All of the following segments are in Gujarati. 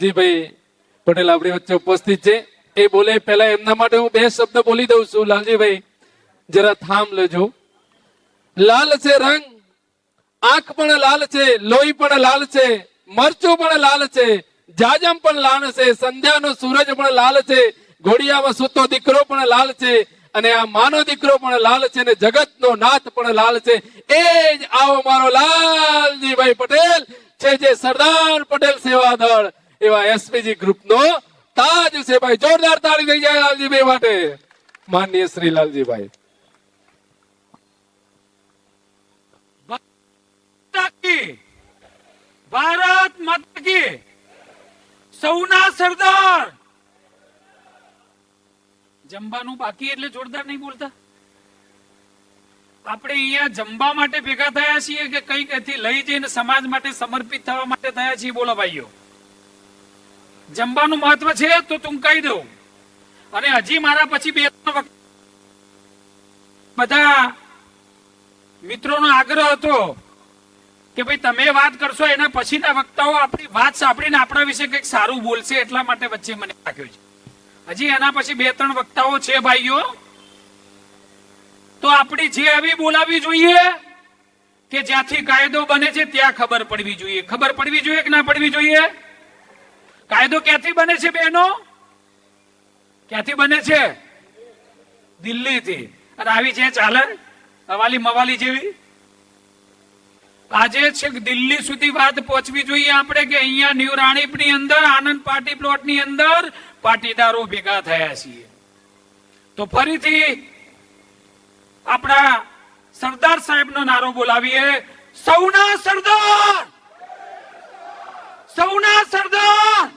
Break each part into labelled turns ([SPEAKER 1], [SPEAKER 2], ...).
[SPEAKER 1] લાલજીભાઈ પટેલ આપણી વચ્ચે ઉપસ્થિત છે. એ બોલે, પહેલા એમના માટે હું બે શબ્દ બોલી દઉં છું. લાલજીભાઈ, જરા થામ લેજો. લાલ છે રંગ, આંખ પણ લાલ છે, લોહી પણ લાલ છે, મરચું પણ લાલ છે, જાજમ પણ લાલ છે, સંધ્યાનો સૂરજ પણ લાલ છે, ઘોડિયામાં સૂતો દીકરો પણ લાલ છે, અને આ માનો દીકરો પણ લાલ છે ને જગતનો નાથ પણ લાલ છે. એ જ આવો મારો લાલજીભાઈ પટેલ, છે જે સરદાર પટેલ સેવા દળ એવા એસપીજી ગ્રુપનો તાજ છે ભાઈ. જોરદાર તાળી થઈ જાય લાલજીભાઈ માટે. માનનીય શ્રી લાલજીભાઈ.
[SPEAKER 2] ભારત માતા સૌના સરદાર. જમવાનું બાકી એટલે જોરદાર નહીં બોલતા? આપણે અહીંયા જમવા માટે ભેગા થયા છીએ કે કંઈક એથી લઈ જઈને સમાજ માટે સમર્પિત થવા માટે થયા છીએ? બોલો ભાઈઓ. જમવાનું મહત્વ છે તો તું કહી દઉં. અને હજી મારા પછી બે બધા મિત્રોનો આગ્રહ હતો કે ભાઈ તમે વાત કરશો, એના પછીના વક્તાઓ આપણી વાત સાંભળીને આપણા વિશે કંઈક સારું બોલશે એટલા માટે વચ્ચે મને રાખ્યો છે. હજી એના પછી બે ત્રણ વક્તાઓ છે ભાઈઓ. તો આપણી જે એવી બોલાવી જોઈએ કે જ્યાંથી કાયદો બને છે, ત્યાં ખબર પડવી જોઈએ. ખબર પડવી જોઈએ કે ના પડવી જોઈએ? કાયદો ક્યાંથી બને છે બહેનો ક્યાંથી બને છે? દિલ્હીથી. અને આવી છે ચાલે હવાલી મવાલી જેવી? આજે છેક દિલ્હી સુધી વાત પહોંચવી જોઈએ આપણે કે અહીંયા ન્યૂ રાણીપની અંદર, આનંદ પાર્ટી પ્લોટની અંદર પાટીદારો ભેગા થયા છીએ. તો ફરીથી આપણા સરદાર સાહેબનો નારો બોલાવીએ. સૌના સરદાર! સૌના સરદાર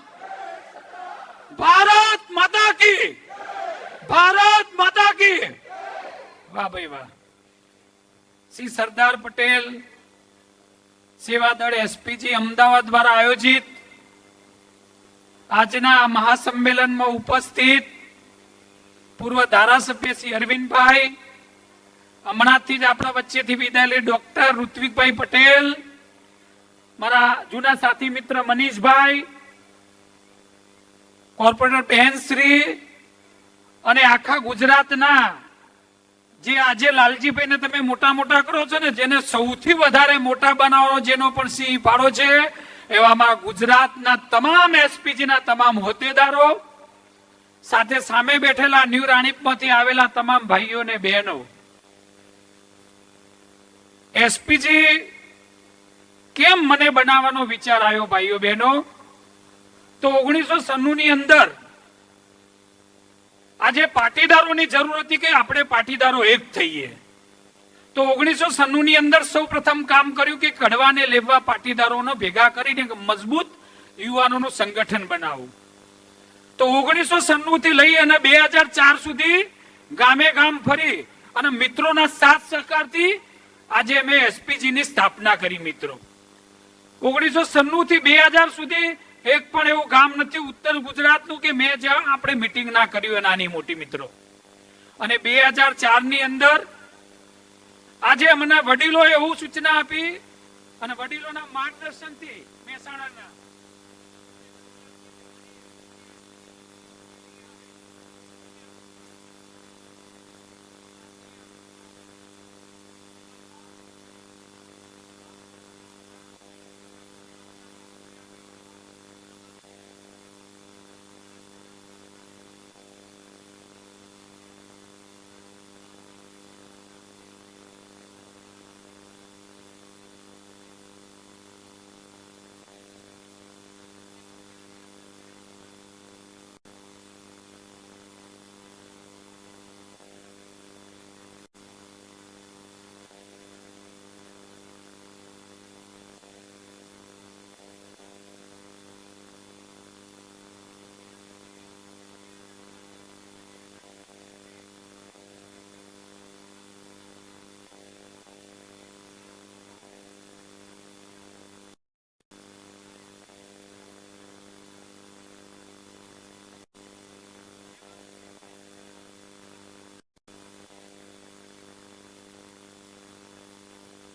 [SPEAKER 2] ભારત માતા કી ભારત માતા કી વાહ ભાઈ વાહ. શ્રી સરદાર પટેલ સેવા દળ એસપીજી અમદાવાદ દ્વારા આયોજિત આજના મહાસંમેલનમાં ઉપસ્થિત પૂર્વ ધારાસભ્ય શ્રી અરવિંદભાઈ, હમણાંથી જ આપણા વચ્ચેથી વિદાય ડોક્ટર ઋત્વિકભાઈ પટેલ, મારા જૂના સાથી મિત્ર મનીષભાઈ, કોર્પોરેટર બહેનશ્રી અને આખા ગુજરાતના જે આજે લાલજીભાઈને તમે મોટા મોટા કરો છો ને, જેને સૌથી વધારે મોટા બનાવો, જેનો પણ સિંહ ફાળો છે, એવામાં ગુજરાતના તમામ એસપીજી ના તમામ હોદ્દેદારો, સાથે સામે બેઠેલા ન્યૂ રાણીપમાંથી આવેલા તમામ ભાઈઓ ને બહેનો. એસપીજી, કેમ મને બનાવવાનો વિચાર આવ્યો, ભાઈઓ બહેનો? તો ઓગણીસો સન્નું ની અંદર આજે પાટીદારોની જરૂર હતી કે આપણે પાટીદારો એક થઈએ. તો ઓગણીસો સન્નું ની અંદર સૌ પ્રથમ કામ કર્યું કે કડવાને લેવા પાટીદારોનો ભેગા કરીને મજબૂત યુવાનોનું સંગઠન બનાવવું તો ઓગણીસો સન્નું થી લઈ અને બે હજાર ચાર સુધી ગામે ગામ ફરી અને મિત્રોના સાથ સહકારથી આજે અમે એસપીજી ની સ્થાપના કરી મિત્રો. ઓગણીસો સન્નું થી બે હજાર સુધી એક પણ એવું ગામ નથી, ઉત્તર ગુજરાતનું કે મેં જ્યાં આપણે મિટિંગ ના કર્યું નાની મોટી મિત્રો. અને બે હજાર ચારની અંદર આજે મને વડીલો એવું સૂચના આપી અને વડીલોના માર્ગદર્શનથી મહેસાણાના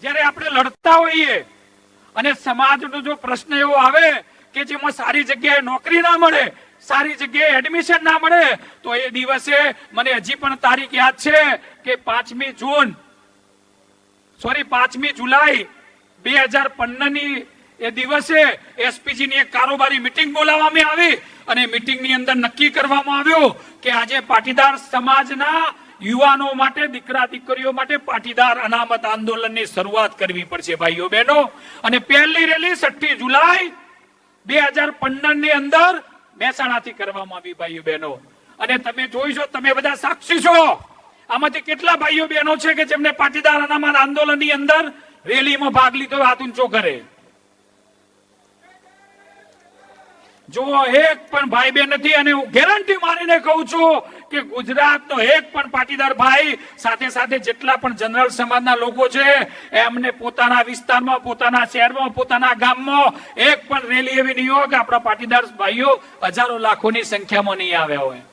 [SPEAKER 2] જ્યારે આપણે લડતા હોઈએ અને સમાજનો જો પ્રશ્ન એવો આવે કે જેમાં સારી જગ્યાએ નોકરી ના મળે, સારી જગ્યાએ એડમિશન ના મળે, તો એ દિવસે મને હજી પણ તારીખ યાદ છે કે પાંચમી જૂન સોરી પાંચમી જુલાઈ બે હજાર પંદરની એ દિવસે એસપીજી ની એક કારોબારી મિટિંગ બોલાવવામાં આવી અને મિટિંગની અંદર નક્કી કરવામાં આવ્યું કે આજે પાટીદાર સમાજના યુવાનો માટે, દીકરા, દીકરીઓ માટે પાટીદાર અનામત આંદોલનની શરૂઆત કરવી પડશે, ભાઈઓ બહેનો. અને પહેલી રેલી છઠ્ઠી જુલાઈ બે હજાર પંદરની અંદર મહેસાણાથી કરવામાં આવી, ભાઈઓ બહેનો. અને તમે જોઈશો તમે બધા સાક્ષી છો. આમાંથી કેટલા ભાઈઓ બહેનો છે કે જેમને પાટીદાર અનામત આંદોલનની અંદર રેલીમાં ભાગ લીધો? હાથ ઊંચો કરે. જો એક પણ ભાઈ બેન નથી અને હું ગેરંટી મારીને કહું છું કે ગુજરાતનો એક પણ પાટીદાર ભાઈ સાથે સાથે જેટલા પણ જનરલ સમાજના લોકો છે, એમને પોતાના વિસ્તારમાં, પોતાના શહેરમાં, પોતાના ગામમાં એક પણ રેલી એવી નહીં હોય કે આપણા પાટીદાર ભાઈઓ હજારો લાખોની સંખ્યામાં નહીં આવ્યા હોય.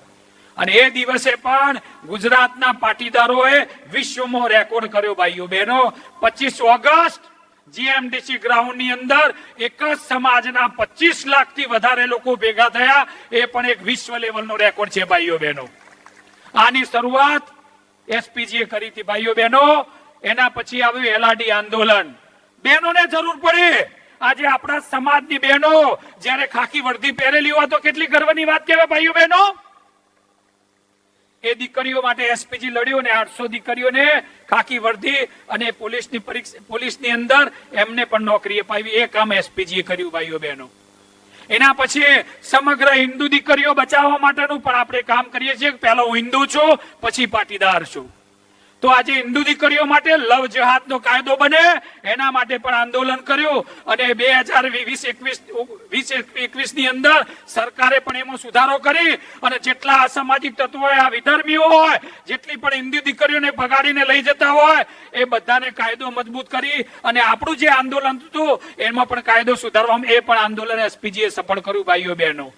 [SPEAKER 2] અને એ દિવસે પણ ગુજરાતના પાટીદારોએ વિશ્વમાં રેકોર્ડ કર્યો ભાઈઓ બહેનો. પચીસ ઓગસ્ટ જીએમડીસી ગ્રાઉન્ડની અંદર એક જ સમાજના પચીસ લાખથી વધારે લોકો ભેગા થયા. એ પણ એક વિશ્વ લેવલનો રેકોર્ડ છે, ભાઈઓ બહેનો. આની શરૂઆત એસપીજીએ કરી હતી, ભાઈઓ બહેનો. એના પછી આવ્યું એલઆરડી આંદોલન. બહેનોને જરૂર પડે. આજે આપણા સમાજની બહેનો, જ્યારે ખાખી વર્ધી પહેરેલી હોય તો કેટલી ગર્વની વાત કહેવાય, ભાઈઓ બહેનો? એ દીકરીઓ માટે એસપીજી લડ્યો અને આઠસો દીકરીઓને ખાકી વર્ધી અને પોલીસની પરીક્ષા, પોલીસની અંદર એમને પણ નોકરી અપાવી. એ કામ એસપીજી કર્યું, ભાઈઓ બહેનો. એના પછી સમગ્ર હિન્દુ દીકરીઓ બચાવવા માટેનું પણ આપણે કામ કરીએ છીએ. પહેલા હું હિન્દુ છું, પછી પાટીદાર છું. તો આજે હિન્દુ દીકરીઓ માટે લવ જેહાદનો કાયદો બને. એના માટે પણ આંદોલન કર્યું. અને બે હજાર વીસ એકવીસ વીસ એકવીસની અંદર સરકારે પણ એમાં સુધારો કરી. અને જેટલા અસામાજિક તત્વો આ વિધર્મીઓ હોય, જેટલી પણ હિન્દુ દીકરીઓને ભગાડીને લઈ જતા હોય, એ બધાને કાયદો મજબૂત કરી. અને આપણું જે આંદોલન હતું, એમાં પણ કાયદો સુધારવામાં, એ પણ આંદોલન એસપીજીએ સફળ કર્યું, ભાઈઓ બહેનો.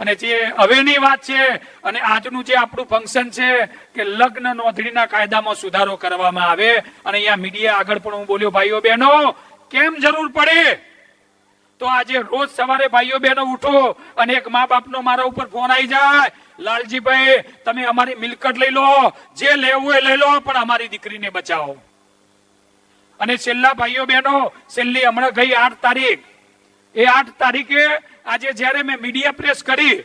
[SPEAKER 2] અને જે હવેની વાત છે અને આજનું જે આપણું ફંક્શન છે કે લગ્ન નોંધણીના કાયદામાં સુધારો કરવામાં આવે અને અહીંયા મીડિયા આગળ પણ હું બોલ્યો, ભાઈઓ બહેનો, કેમ જરૂર પડે? તો આજે રોજ સવારે ભાઈઓ બહેનો ઉઠો અને એક મા બાપનો મારા ઉપર ફોન આવી જાય. લાલજીભાઈ, તમે અમારી મિલકત લઈ લો, જે લેવું એ લઈ લો, પણ અમારી દીકરીને બચાવો. અને છેલ્લા ભાઈઓ બહેનો, છેલ્લી હમણાં ગઈ આઠ તારીખ. એ આઠ તારીખે આજે જ્યારે મેં મીડિયા પ્રેસ કરી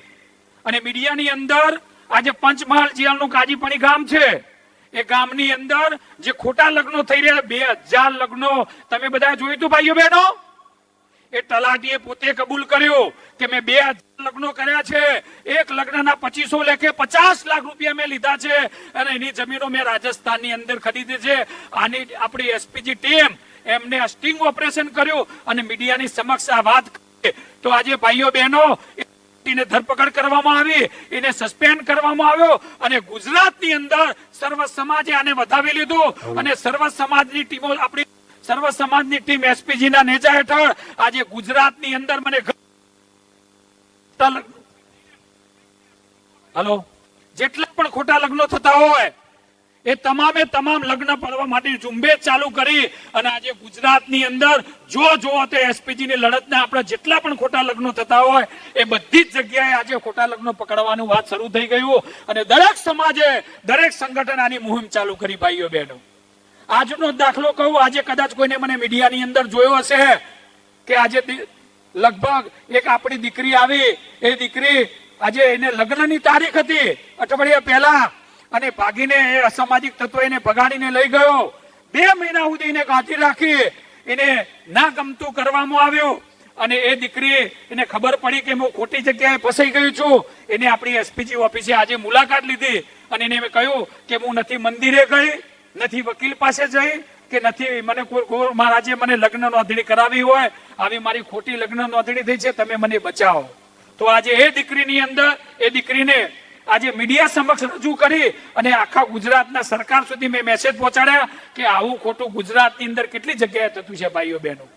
[SPEAKER 2] અને મીડિયાની અંદર આજે પંચમહાલ જિલ્લાનું કાજીપણી ગામ છે, એ ગામની અંદર જે ખોટા લગ્નો થઈ રહ્યા, બે હજાર લગ્નો, તમે બધા જોયું હતું ભાઈઓ બહેનો એ તલાટીએ પોતે કબૂલ કર્યું કે મેં બે હજાર લગ્નો કર્યા છે, એક લગ્નના પચીસો લેખે પચાસ લાખ રૂપિયા મેં લીધા છે અને એની જમીનો મેં રાજસ્થાનની અંદર ખરીદી છે આની આપણી એસપીજી ટીમ એમને સ્ટિંગ ઓપરેશન કર્યું અને મીડિયાની સમક્ષ આ વાત. તો આજે ભાઈઓ બહેનો એને ધરપકડ કરવામાં આવી એને સસ્પેન્ડ કરવામાં આવ્યો અને ગુજરાતની અંદર સર્વ સમાજે આને વધાવી લીધું અને સર્વ સમાજની ટીમો આપણી સર્વ સમાજની ટીમ એસપીજી ના નેજા હેઠળ આજે ગુજરાતની અંદર મને હલો જેટલા પણ ખોટા લગ્નો થતા હોય એ તમામે તમામ લગ્ન પડવા માટે ઝુંબેશ ચાલુ કરી અને આજે ગુજરાતની અંદર જો જોવો તો એસપીજી ની લડતને આપણે જેટલા પણ ખોટા લગ્નો થતા હોય, એ બધી જ જગ્યાએ આજે ખોટા લગ્નો પકડવાનું વાત શરૂ થઈ ગયું અને દરેક સમાજે, દરેક સંગઠન આની મુહિમ ચાલુ કરી, ભાઈઓ બહેનો. આજનો દાખલો કહું, આજે કદાચ કોઈને મને મીડિયાની અંદર જોયો હશે કે આજે લગભગ એક આપણી દીકરી આવી. એ દીકરી આજે એને લગ્નની તારીખ હતી. અઠવાડિયા પહેલા અને ભાગીને એ અસામાજિક તત્વો એને ભગાડીને લઈ ગયો. બે મહિના સુધી એને ગાંઠી રાખી. એને ના ગમતું કરવામાં આવ્યું. અને એ દીકરી એને ખબર પડી કે હું ખોટી જગ્યાએ ફસાઈ ગયું છું. એને આપણી એસપીજી ઓફિસે આજે મુલાકાત લીધી. અને એને કહ્યું કે હું નથી મંદિરે ગઈ, નથી વકીલ પાસે જઈ, કે નથી મને મહારાજે મને લગ્ન નોંધણી કરાવી હોય. આવી મારી ખોટી લગ્ન નોંધણી થઈ છે, તમે મને બચાવો. તો આજે એ દીકરીની અંદર, એ દીકરીને આજે મીડિયા સમક્ષ રજૂ કરી અને આખા ગુજરાતના સરકાર સુધી મેં મેસેજ પહોંચાડ્યા કે આવું ખોટું ગુજરાતની અંદર કેટલી જગ્યાએ થતું છે ભાઈઓ બહેનો?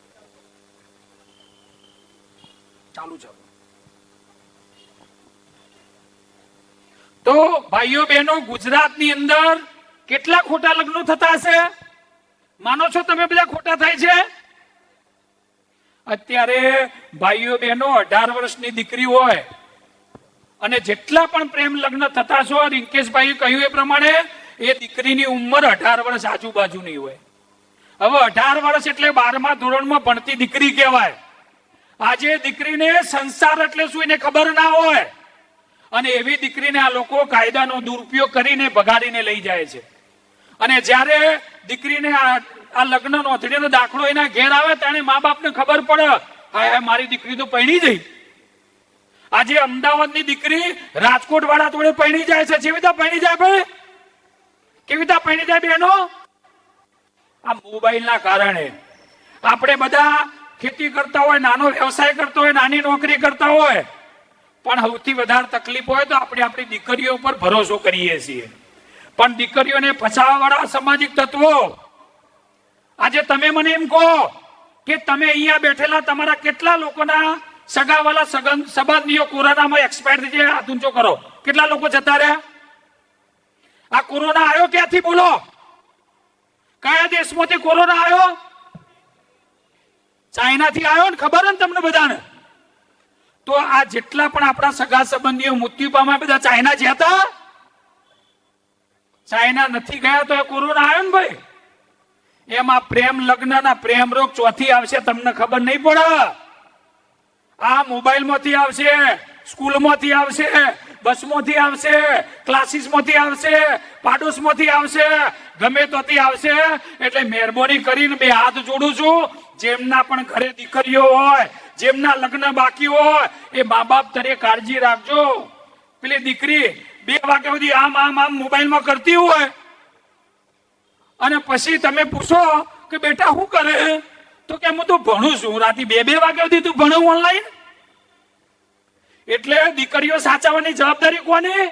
[SPEAKER 2] ચાલુ છે. તો ભાઈઓ બહેનો, ગુજરાતની અંદર કેટલા ખોટા લગ્નો થતા હશે? માનો છો તમે બધા ખોટા થાય છે? અત્યારે ભાઈઓ બહેનો અઢાર વર્ષની દીકરી હોય અને જેટલા પણ પ્રેમ લગ્ન થતા છો રિંકેશભાઈએ કહ્યું એ પ્રમાણે એ દીકરીની ઉંમર અઢાર વર્ષ આજુબાજુની હોય. હવે અઢાર વર્ષ એટલે બારમા ધોરણમાં ભણતી દીકરી કહેવાય. આજે દીકરીને સંસાર એટલે શું એને ખબર ના હોય. અને એવી દીકરીને આ લોકો કાયદાનો દુરુપયોગ કરીને ભગાડીને લઈ જાય છે. અને જ્યારે દીકરીને આ લગ્ન નોંધણીનો દાખલો એના ઘેર આવે ત્યારે મા બાપને ખબર પડે હા, મારી દીકરી તો પૈણી જઈ આજે અમદાવાદની દીકરી રાજકોટ વાળા જોડે પૈણી જાય છે. જેવી રીતે પૈણી જાય ભાઈ? કેવી રીતે પૈણી જાય બહેનો આ મોબાઈલના કારણે. આપણે બધા ખેતી કરતા હોય, નાનો વ્યવસાય કરતા હોય, નાની નોકરી કરતા હોય, પણ સૌથી વધારે તકલીફ હોય તો આપણે આપણી દીકરીઓ પર ભરોસો કરીએ છીએ. પણ દીકરીઓને ફસાવાવાળા સામાજિક તત્વો, આજે તમે મને એમ કહો કે તમે અહીંયા બેઠેલા તમારા કેટલા લોકોના સગાવાલા સગન સંબંધીઓ કોરોનામાં એક્સપાયર થઈ ગયા હાથ ઊંચો કરો. કેટલા લોકો જતા રહ્યા? આ કોરોના આવ્યો ક્યાંથી બોલો? કયા દેશમાંથી કોરોના આવ્યો? ચાઇનાથી આવ્યો ને ખબર ને તમને બધાને? તો આ જેટલા પણ આપણા સગા સંબંધીઓ મૃત્યુ પામ્યા, બધા ચાઇના જ્યાં હતા? ચાઇના નથી ગયા તો એ કોરોના આવ્યો ને ભાઈ? એમાં પ્રેમ લગ્નના પ્રેમ રોગ ચોથી આવશે, તમને ખબર નહીં પડે. આ મોબાઈલમાંથી આવશે, સ્કૂલમાંથી આવશે, બસમાંથી આવશે, ક્લાસીસમાંથી આવશે, પાડોશમાંથી આવશે, ગમે તોથી આવશે. એટલે મહેરબાની કરીને બે હાથ જોડું છું. જેમના પણ ઘરે દીકરીઓ હોય, જેમના લગ્ન બાકી હોય, એ મા બાપ તરે કાળજી રાખજો. પેલી દીકરી બે વાગ્યા સુધી આમ આમ આમ મોબાઈલમાં કરતી હોય. અને પછી તમે પૂછો કે બેટા, શું કરે? તો કે હું તો ભણું છું. રાતે બે બે વાગ્યા સુધી તું ભણું ઓનલાઈન એટલે દીકરીઓ સાચવવાની જવાબદારી કોની?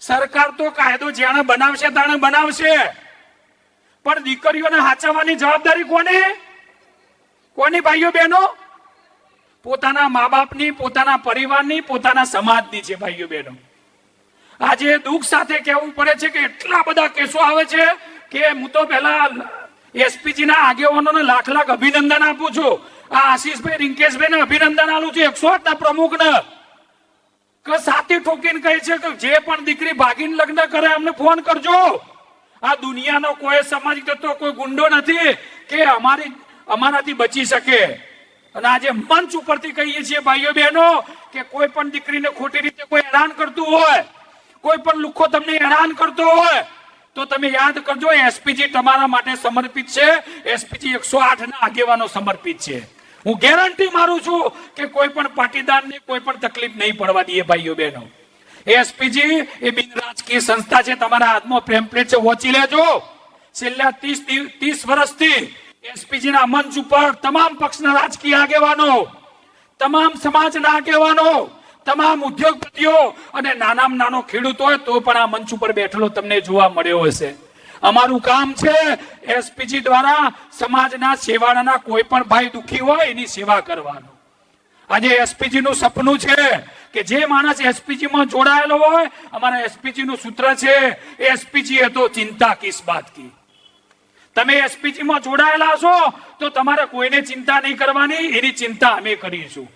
[SPEAKER 2] સરકાર તો કાયદો જેણે બનાવશે તાણે બનાવશે. પણ દીકરીઓને સાચવવાની જવાબદારી કોને? કોની ભાઈઓ બહેનો? પોતાના મા બાપની પોતાના પરિવારની, પોતાના સમાજની છે ભાઈઓ બહેનો. આજે દુઃખ સાથે કહેવું પડે છે કે એટલા બધા કેસો આવે છે કે હું તો પહેલા એસપીજી ના આગેવાનોને લાખ લાખ અભિનંદન આપું છું. આ આશીષભાઈ રિંકેશભાઈ ને અભિનંદન આલું છું. એકસો આઠ ના પ્રમુખ ને કે સાથી ઠોકીને કહે છે કે જે પણ દીકરી ભાગીને લગ્ન કરે, અમને ફોન કરજો. આ દુનિયાનો કોઈ સામાજિક તત્વ કોઈ ગુંડો નથી કે અમારી, અમારાથી બચી શકે. અને આજે મંચ ઉપરથી કહીએ છીએ, ભાઈઓ બહેનો, કે કોઈ પણ દીકરીને ખોટી રીતે કોઈ હેરાન કરતું હોય, કોઈ પણ લુખ્ખો તમને હેરાન કરતો હોય તો તમે યાદ કરજો, એસપીજી તમારા માટે સમર્પિત છે. એસપીજી એકસો ના આગેવાનો સમર્પિત છે. હું ગેરંટી મારું છું કે કોઈ પણ પાટીદારને કોઈ પણ તકલીફ નહીં પડવા દઈએ ભાઈઓ બહેનો. એસપીજી એ બિન રાજકીય સંસ્થા છે, તમારા હાથમાં પેમ્પલેટ છે, વોચી લેજો. છેલ્લા ત્રીસ ત્રીસ વર્ષથી એસપીજી ના મંચ ઉપર તમામ પક્ષના રાજકીય આગેવાનો, તમામ સમાજના આગેવાનો તમામ ઉદ્યોગપતિઓ અને નાનામાં નાનો ખેડૂત હોય તો પણ આ મંચ ઉપર બેઠેલો તમને જોવા મળ્યો હશે. અમારું કામ છે એસપીજી દ્વારા સમાજના સેવાળાના કોઈ પણ ભાઈ દુખી હોય એની સેવા કરવાનું. આજે એસપીજી નું સપનું છે કે જે માણસ એસપીજી માં જોડાયેલો હોય, અમારા એસપીજી નું સૂત્ર છે એસપીજી એ તો ચિંતા કિસ બાત કી? તમે એસપીજી માં જોડાયેલા છો તો તમારે કોઈને ચિંતા નહીં કરવાની, એની ચિંતા અમે કરીશું.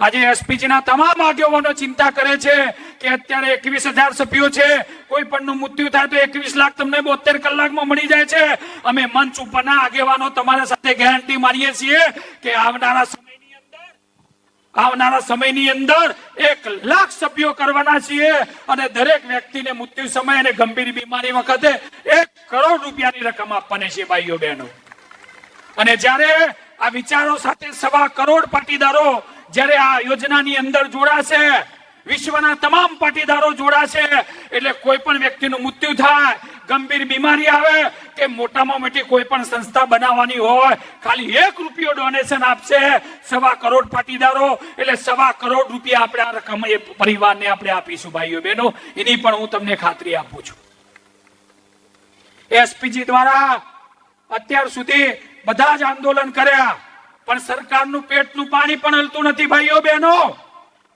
[SPEAKER 2] આજે એસપીજી ના તમામ આગેવાનો ચિંતા કરે છે કે અત્યારે એકવીસ હજાર સભ્યો છે, કોઈ પણ નું મૃત્યુ થાય તો એકવીસ લાખ તમને બોતેર કલાકમાં મળી જાય છે. અમે મંચ ઉપરના આગેવાનો તમારા સાથે ગેરંટી મારીએ છીએ કે આવનારા આવનારા સમયની અંદર એક લાખ સભ્યો કરવાના છીએ અને દરેક વ્યક્તિને મૃત્યુ સમય અને ગંભીર બીમારી વખતે એક કરોડ રૂપિયાની રકમ આપવાની છે ભાઈઓ બહેનો. અને જ્યારે આ વિચારો સાથે સવા કરોડ પાટીદારો જ્યારે આ યોજનાની અંદર જોડાશે, વિશ્વના તમામ પાટીદારો જોડાશે, એટલે કોઈ પણ વ્યક્તિનું મૃત્યુ થાય, ગંભીર બીમારી આવે, કે મોટામાં મોટી કોઈ પણ સંસ્થા બનાવવાની હોય, ખાલી એક રૂપિયો ડોનેશન આપશે સવા કરોડ પાટીદારો, એટલે સવા કરોડ રૂપિયા આપણે આ રકમ એ પરિવારને આપણે આપીશું, ભાઈઓ, બહેનો. એની પણ હું તમને ખાતરી આપું છું. એસપીજી દ્વારા અત્યાર સુધી બધા જ આંદોલન કર્યા. પણ સરકારનું પેટનું પાણી પણ હલતું નથી, ભાઈઓ બહેનો.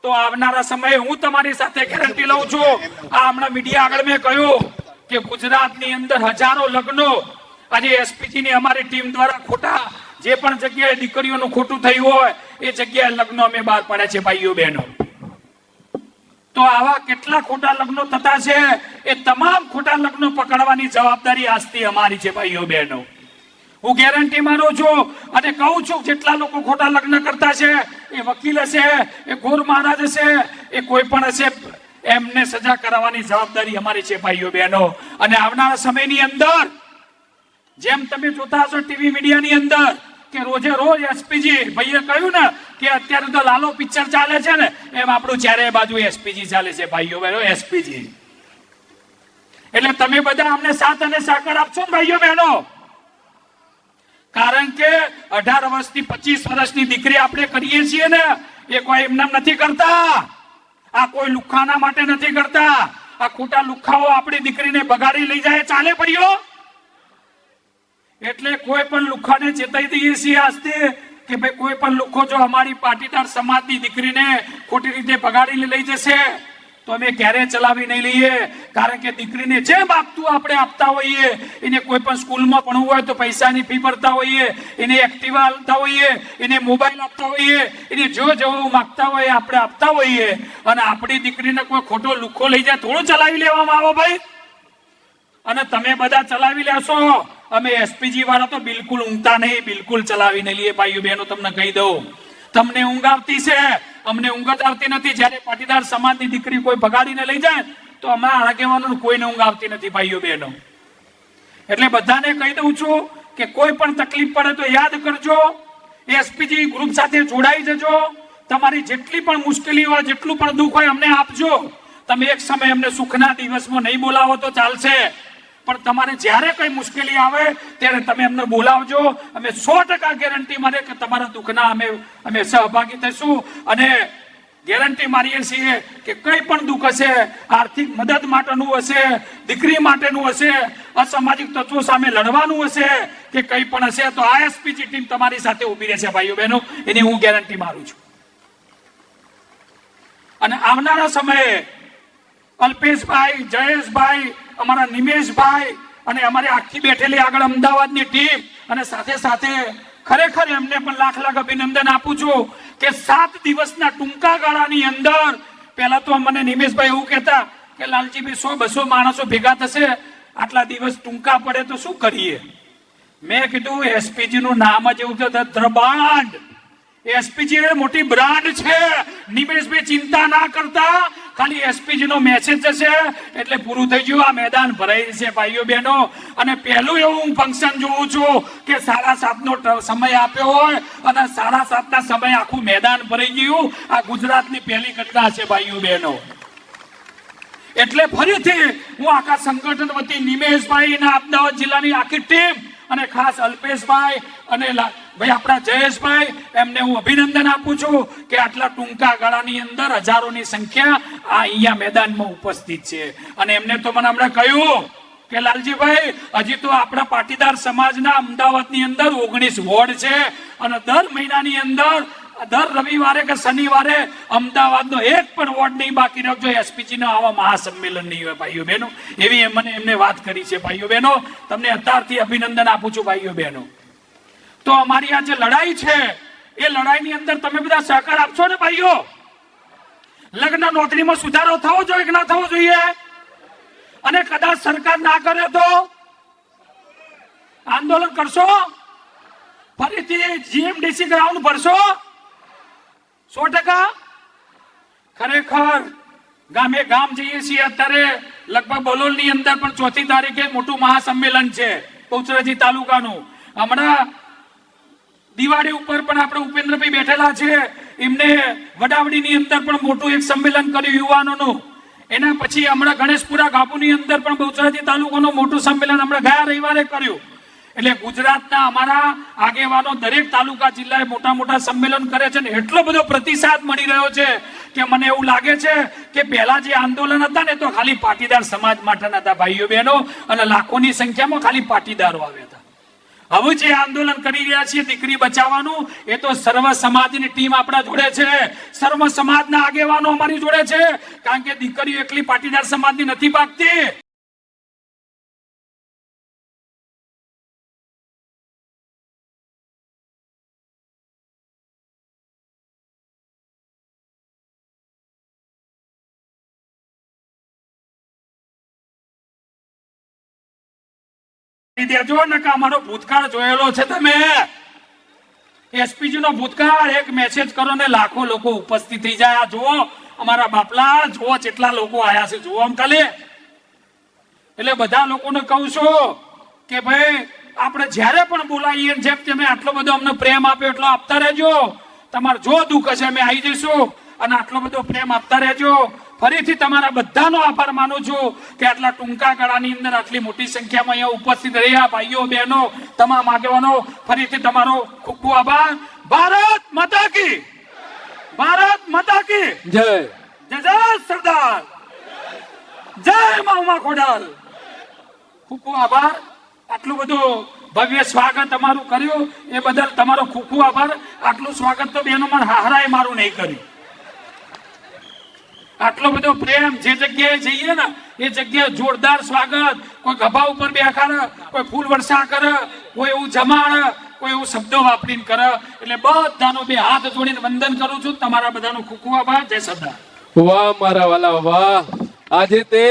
[SPEAKER 2] તો આવનારા સમયે હું તમારી સાથે ગેરંટી લઉં છું. આ હમણાં મીડિયા આગળ મેં કહ્યું કે ગુજરાતની અંદર હજારો લગ્નો આજે એસપીજી ની અમારી ટીમ દ્વારા ખોટા, જે પણ જગ્યાએ દીકરીઓનું ખોટું થયું હોય, એ જગ્યાએ લગ્નો અમે બહાર પાડ્યા છે, ભાઈઓ બહેનો. તો આવા કેટલા ખોટા લગ્નો થતા છે, એ તમામ ખોટા લગ્નો પકડવાની જવાબદારી આજથી અમારી છે, ભાઈઓ બહેનો. હું ગેરંટી માનું છું અને કહું છું, જેટલા લોકો ખોટા લગ્ન કરતા છે, એ વકીલ હશે, એ ગોર મહારાજ હશે, એ કોઈ પણ હશે, એમને સજા કરાવવાની જવાબદારી અમારી છે, ભાઈઓ બહેનો. અને આવનારા સમયની અંદર, જેમ તમે જોતા હશો ટીવી મીડિયાની અંદર, કે રોજે રોજ એસપીજી ભાઈએ કહ્યું ને, કે અત્યારે તો લાલો પિક્ચર ચાલે છે ને, એમ આપણું ચારે બાજુ એસપીજી ચાલે છે, ભાઈઓ બહેનો એસપીજી એટલે તમે બધા અમને સાથ અને સાકર આપશો ને, ભાઈઓ બહેનો? કારણ કે અઢાર વર્ષથી પચીસ વર્ષની દીકરી આપણે કરીએ છીએ ને, એ કોઈ એમનામ નથી કરતા. આ કોઈ લુખાના માટે નથી કરતા. આ ખોટા લુખાઓ આપણી દીકરીને બગાડી લઈ જાય, ચાલે પડ્યો એટલે કોઈ પણ લુખાને ચેતાઈ દઈએ છીએ આજથી કે ભાઈ કોઈ પણ લુખો જો અમારી પાટીદાર સમાજની દીકરીને ખોટી રીતે બગાડીને લઈ જશે. તો અમે ક્યારે ચલાવી નહીં લઈએ? કારણ કે દીકરીને જે માગતું આપણે આપતા હોઈએ. એને કોઈ પણ સ્કૂલમાં ભણવું હોય તો પૈસાની ફી ભરતા હોઈએ. એને એક્ટિવા આપતા હોઈએ. એને મોબાઈલ આપતા હોઈએ. એને જો જવું માગતા હોય આપણે આપતા હોઈએ. અને આપણી દીકરીને કોઈ ખોટો લુખો લઈ જાય, થોડું ચલાવી લેવામાં આવો ભાઈ. અને તમે બધા ચલાવી લેશો. અમે એસપીજી વાળા તો બિલકુલ ઊંઘતા નહીં, બિલકુલ ચલાવી નહીં લઈએ. ભાઈઓ બહેનો, તમને કહી દઉં. તમને ઊંઘ આવતી છે. અમને ઊંઘ જ આવતી નથી. જ્યારે પાટીદાર સમાજની દીકરી કોઈ ભગાડીને લઈ જાય, તો અમારા આગેવાનો કોઈને ઊંઘ આવતી નથી, ભાઈઓ બહેનો. એટલે બધાને કહી દઉં છું કે કોઈ પણ તકલીફ પડે તો યાદ કરજો. એસપીજી ગ્રુપ સાથે જોડાઈ જજો. તમારી જેટલી પણ મુશ્કેલી હોય જેટલું પણ દુઃખ હોય અમને આપજો. તમે એક સમય અમને સુખના દિવસમાં નહીં બોલાવો તો ચાલશે. પણ તમારે જ્યારે કંઈ મુશ્કેલી આવે, ત્યારે તમે અમને બોલાવજો. અમે સો ટકા ગેરંટી મારે કે તમારા દુઃખના અમે અમે સહભાગી થઈશું. અને ગેરંટી મારીએ છીએ કે કઈ પણ દુઃખ હશે, આર્થિક મદદ માટેનું હશે, દીકરી માટેનું હશે, અસામાજિક તત્વો સામે લડવાનું હશે, કે કઈ પણ હશે, તો આઈએસપીજી ટીમ તમારી સાથે ઊભી રહેશે, ભાઈઓ બહેનો. એની હું ગેરંટી મારું છું. અને આવનારા સમયે અલ્પેશભાઈ, જયેશભાઈ, અમારા નિમેશભાઈ અને અમારી આખી બેઠેલી આગળ અમદાવાદની ટીમ અને સાથે સાથે ખરેખર એમને પણ લાખ લાખ અભિનંદન આપું છું કે સાત દિવસના ટૂંકા ગાળાની અંદર, પહેલા તો મને નિમેશભાઈ એવું કહેતા કે લાલજીભાઈ, સો બસો માણસો ભેગા થશે, આટલા દિવસ ટૂંકા પડે તો શું કરીએ? મેં કીધું એસપીજી નું નામ જ એવું દ્રબાંડ. એસપીજી મોટી બ્રાન્ડ છે. નિમેશભાઈ ચિંતા ના કરતા ખાલી એસપીજી નો મેસેજ જશે એટલે પૂરું થઈ ગયું. આ મેદાન ભરાઈ છે ભાઈઓ બહેનો. અને પહેલું એવું હું ફંક્શન જોઉં છું કે સાડા સાત નો સમય આપ્યો હોય અને સાડા સાત ના સમય આખું મેદાન ભરાઈ ગયું. આ ગુજરાતની પહેલી ઘટના છે ભાઈઓ બહેનો. એટલે ફરીથી હું આખા સંગઠન વતી નિમેશભાઈ અને અમદાવાદ જિલ્લાની આખી ટીમ અને ખાસ અલ્પેશભાઈ અને ભાઈ, આપણા જયેશભાઈ, એમને હું અભિનંદન આપું છું કે આટલા ટૂંકા ગાળાની અંદર હજારોની સંખ્યા આ અહીંયા મેદાનમાં ઉપસ્થિત છે. અને એમને તો મને હમણાં કહ્યું કે લાલજીભાઈ, હજી તો આપણા પાટીદાર સમાજના અમદાવાદની અંદર ઓગણીસ વોર્ડ છે અને દર મહિનાની અંદર, દર રવિવારે કે શનિવારે અમદાવાદનો એક પણ વોર્ડ નહીં બાકી રાખજો. એસપીજી નો આવા મહાસંમેલન નહીં હોય, ભાઈઓ બહેનો. એવી મને એમને વાત કરી છે, ભાઈઓ બહેનો. તમને અત્યારથી અભિનંદન આપું છું, ભાઈઓ બહેનો. તો અમારી આ જે લડાઈ છે, એ લડાઈની અંદર તમે બધા સહકાર આપશો ને ભાઈઓ? લગ્ન નોંધણીમાં સુધારો થવો જોઈએ કે ના થવો જોઈએ? અને કદાચ સરકાર ના કરે તો આંદોલન કરશો? ફરીથી જીએમડીસી ગ્રાઉન્ડ ભરશો? સો ટકા? ખરેખર ગામે ગામ જઈએ છીએ, અત્યારે લગભગ બલોલની અંદર પણ ચોથી તારીખે મોટું મહાસંમેલન છે બહુચરાજી તાલુકાનું. હમણાં દિવાળી ઉપર પણ આપણે ઉપેન્દ્રભાઈ બેઠેલા છે. એમને વડાવડીની અંદર પણ મોટું એક સંમેલન કર્યું યુવાનોનું. એના પછી હમણાં ગણેશપુરા ગાપુની અંદર પણ બહુચરાજી તાલુકાનું મોટું સંમેલન હમણાં ગયા રવિવારે કર્યું. એટલે ગુજરાતના અમારા આગેવાનો દરેક તાલુકા જિલ્લાએ મોટા મોટા સંમેલન કરે છે ને એટલો બધો પ્રતિસાદ મળી રહ્યો છે કે મને એવું લાગે છે કે પહેલા જે આંદોલન હતા ને તો ખાલી પાટીદાર સમાજ માટેના હતા ભાઈઓ બહેનો અને લાખોની સંખ્યામાં ખાલી પાટીદારો આવ્યા હતા. હવે જે આંદોલન કરી રહ્યા છીએ દીકરી બચાવવાનું, એ તો સર્વ સમાજની ટીમ આપણા જોડે છે. સર્વ સમાજના આગેવાનો અમારી જોડે છે. કારણ કે દીકરીઓ એકલી પાટીદાર સમાજની નથી ભાગતી. અમારો ભૂતકાળ જોયેલો છે તમે. એસપીજી નો ભૂતકાળ, એક મેસેજ કરો ને લાખો લોકો ઉપસ્થિત થઈ જાય. જુઓ, અમારા બાપલા જુઓ કેટલા લોકો આયા છે. જુઓ આમ કાલે. એટલે બધા લોકોને કહું છું કે ભાઈ, આપણે જ્યારે પણ બોલાવીએ જેમ તમે આટલો બધો અમને પ્રેમ આપ્યો એટલો આપતા રહેજો. તમારે જો દુઃખ હશે, અમે આવી જઈશું અને આટલો બધો પ્રેમ આપતા રહેજો. ફરીથી તમારા બધાનો આભાર માનું છું કે આટલા ટૂંકા ગાળાની અંદર આટલી મોટી સંખ્યામાં અહીંયા ઉપસ્થિત રહ્યા ભાઈઓ બહેનો તમામ આગેવાનો ફરીથી તમારો ખૂબ ખૂબ આભાર. ભારત માતા કી! ભારત માતા કી!
[SPEAKER 1] જય.
[SPEAKER 2] જય જય સરદાર! જય મા ઉમા ખોડાલ! ખૂબ ખૂબ આભાર. આટલું બધું ભવ્ય સ્વાગત અમારું કર્યું. એ બદલ તમારો ખૂબ ખૂબ આભાર. આટલું સ્વાગત તો બહેનો મને હારાએ મારું નહીં કર્યું. આટલો બધો પ્રેમ જે જગ્યાએ જઈએ ને, એ જગ્યાએ જોરદાર સ્વાગત. કોઈ ગભા ઉપર બેખાડે કોઈ ફૂલ વર્ષા કરે, કોઈ એવું જમાડે, કોઈ એવું શબ્દો વાપરીને કરે. એટલે બધાનો બે હાથ જોડીને વંદન કરું છું. તમારા બધાનો ખૂબ ખૂબ આભાર. જય સરદાર
[SPEAKER 1] વાહ, મારા વાલા, વાહ. આજે તે